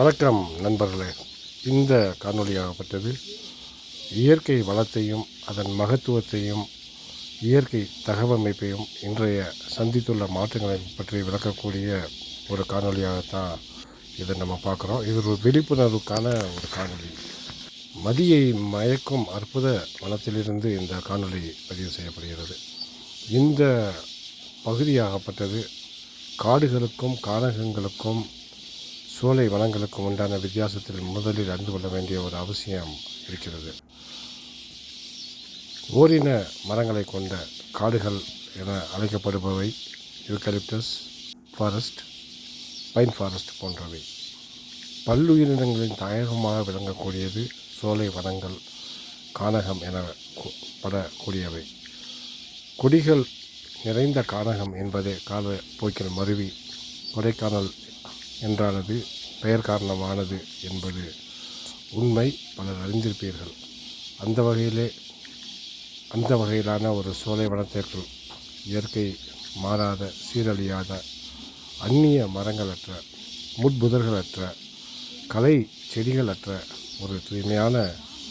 வணக்கம் நண்பர்களே. இந்த காணொலியாகப்பட்டது இயற்கை வளத்தையும் அதன் மகத்துவத்தையும் இயற்கை தகவமைப்பையும் இன்றைய சந்தித்துள்ள மாற்றங்களை பற்றி விளக்கக்கூடிய ஒரு காணொலியாகத்தான் இதை நம்ம பார்க்குறோம். இது ஒரு விழிப்புணர்வுக்கான ஒரு காணொளி. மதியை மயக்கும் அற்புத வனத்திலிருந்து இந்த காணொலி பதிவு செய்யப்படுகிறது. இந்த பகுதியாகப்பட்டது காடுகளுக்கும் காரகங்களுக்கும் சோலை வளங்களுக்கும் உண்டான வித்தியாசத்தில் முதலில் அறிந்து கொள்ள வேண்டிய ஒரு அவசியம் இருக்கிறது. ஓரின மரங்களை கொண்ட காடுகள் என அழைக்கப்படுபவை யூக்கலிப்டஸ் ஃபாரஸ்ட் பைன் ஃபாரஸ்ட் போன்றவை. பல்லுயிரினங்களின் தாயகமாக விளங்கக்கூடியது சோலை வனங்கள் கானகம் என கு- படக்கூடியவை. கொடிகள் நிறைந்த கானகம் என்பதே கால போக்கில் மருவி கொடைக்கானல் என்றானது பெயர் காரணமானது என்பது உண்மை பலர் அறிந்திருப்பீர்கள். அந்த வகையிலே அந்த வகையிலான ஒரு சோலை வனத்திற்குள் இயற்கை மாறாத சீரழியாத அந்நிய மரங்களற்ற முட்புதர்களற்ற கலை செடிகளற்ற ஒரு தூய்மையான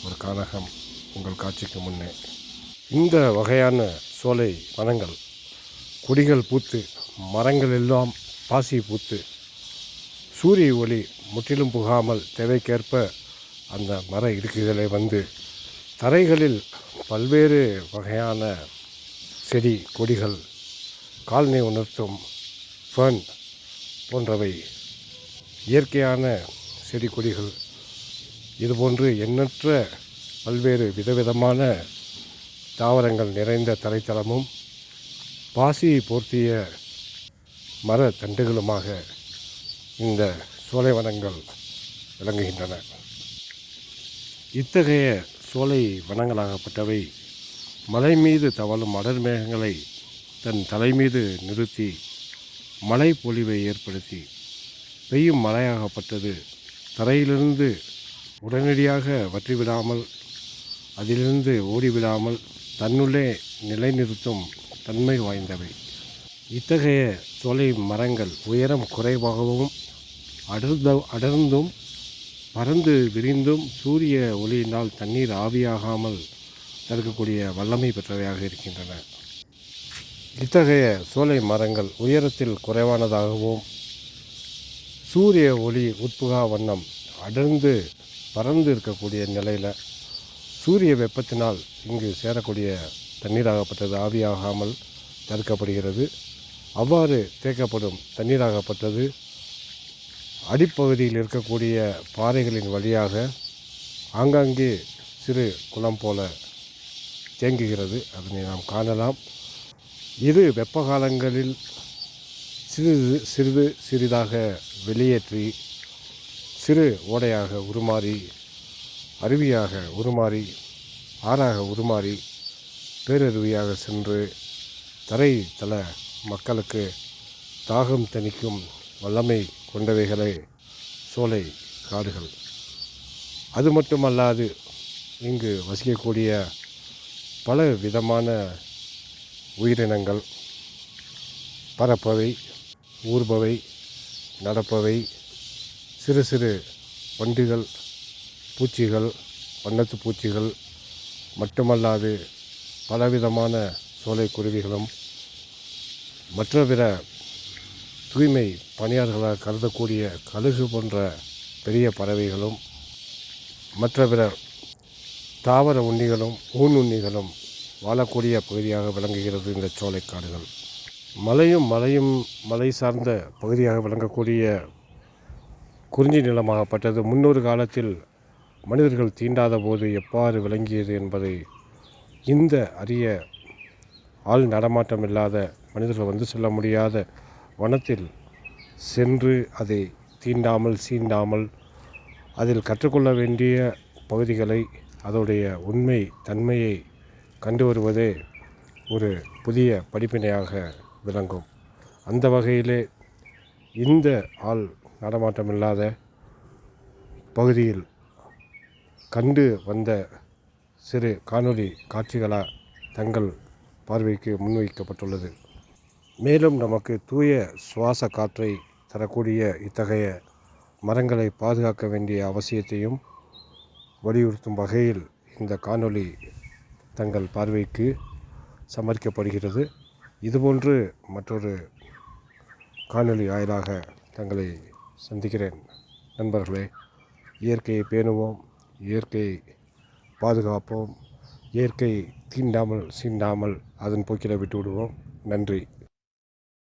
ஒரு கானகம் உங்கள் காட்சிக்கு முன்னே. இந்த வகையான சோலை வனங்கள் கொடிகள் பூத்து மரங்கள் எல்லாம் பாசி பூத்து சூரிய ஒளி முற்றிலும் புகாமல் தேவைக்கேற்ப அந்த மர இடுக்குகளை வந்து தரைகளில் பல்வேறு வகையான செடி கொடிகள் காலனி உணர்த்தும் ஃபன் போன்றவை இயற்கையான செடி கொடிகள். இதுபோன்று எண்ணற்ற பல்வேறு விதவிதமான தாவரங்கள் நிறைந்த தரைத்தளமும் பாசி போர்த்திய மர தண்டுகளுமாக இந்த சோலை வனங்கள் விளங்குகின்றன. இத்தகைய சோலை வனங்களாகப்பட்டவை மலை மீது தவழும் அடர் மேகங்களை தன் தலை மீது நிறுத்தி மழை பொழிவை ஏற்படுத்தி பெய்யும் மழையாகப்பட்டது தரையிலிருந்து உடனடியாக வற்றிவிடாமல் அதிலிருந்து ஓடிவிடாமல் தன்னுள்ளே நிலைநிறுத்தும் தன்மை வாய்ந்தவை. இத்தகைய சோலை மரங்கள் உயரம் குறைவாகவும் அடர்ந்த அடர்ந்தும் பறந்து விரிந்தும் சூரிய ஒளியினால் தண்ணீர் ஆவியாகாமல் தடுக்கக்கூடிய வல்லமை பெற்றவையாக இருக்கின்றன. இத்தகைய சோலை மரங்கள் உயரத்தில் குறைவானதாகவும் சூரிய ஒளி உட்புகா வண்ணம் அடர்ந்து பறந்து இருக்கக்கூடிய நிலையில் சூரிய வெப்பத்தினால் இங்கு சேரக்கூடிய தண்ணீராகப்பட்டது ஆவியாகாமல் தடுக்கப்படுகிறது. அவ்வாறு தேக்கப்படும் தண்ணீராகப்பட்டது. அடிப்பகுதியில் இருக்கக்கூடிய பாறைகளின் வழியாக ஆங்காங்கே சிறு குளம் போல தேங்குகிறது. அதனை நாம் காணலாம். இது வெப்ப காலங்களில் சிறிது சிறிது சிறிதாக வெளியேற்றி சிறு ஓடையாக உருமாறி அருவியாக உருமாறி ஆறாக உருமாறி பேரருவியாக சென்று தரை தள மக்களுக்கு தாகம் தணிக்கும் வல்லமை கொண்டவைகளே சோலை காடுகள். அது மட்டுமல்லாது இங்கு வசிக்கக்கூடிய பல விதமான உயிரினங்கள் பறப்பவை ஊர்பவை நடப்பவை சிறு சிறு வண்டுகள் பூச்சிகள் வண்ணத்து பூச்சிகள் மட்டுமல்லாது பலவிதமான சோலை குருவிகளும் மற்ற பிற தூய்மை பணியாளர்களாக கருதக்கூடிய கழுகு போன்ற பெரிய பறவைகளும் மற்ற பிற தாவர உண்ணிகளும் ஊன் உண்ணிகளும் வாழக்கூடிய பகுதியாக விளங்குகிறது இந்த சோலைக்காடுகள். மலையும் மலையும் மலை சார்ந்த பகுதியாக விளங்கக்கூடிய குறிஞ்சி நிலமாகப்பட்டது. முன்னொரு காலத்தில் மனிதர்கள் தீண்டாத போது எவ்வாறு விளங்கியது என்பதை இந்த அரிய ஆள் நடமாட்டம் இல்லாத மனிதர்கள் வந்து செல்ல முடியாத வனத்தில் சென்று அதை தீண்டாமல் சீண்டாமல் அதில் கற்றுக்கொள்ள வேண்டிய பகுதிகளை அதோடைய உண்மை தன்மையை கண்டு வருவதே ஒரு புதிய படிப்பினையாக விளங்கும். அந்த வகையிலே இந்த ஆள் நடமாட்டமில்லாத பகுதியில் கண்டு வந்த சிறு காணொளி காட்சிகளாக தங்கள் பார்வைக்கு முன்வைக்கப்பட்டுள்ளது. மேலும் நமக்கு தூய சுவாச காற்றை தரக்கூடிய இத்தகைய மரங்களை பாதுகாக்க வேண்டிய அவசியத்தையும் வலியுறுத்தும் வகையில் இந்த காணொளி தங்கள் பார்வைக்கு சமர்க்கப்படுகிறது இதுபோன்று மற்றொரு காணொளி வாயிலாக தங்களை சந்திக்கிறேன். நண்பர்களே இயற்கையை பேணுவோம் இயற்கையை பாதுகாப்போம். இயற்கை தீண்டாமல் சீண்டாமல் அதன் போக்கில் விட்டு விடுவோம் நன்றி.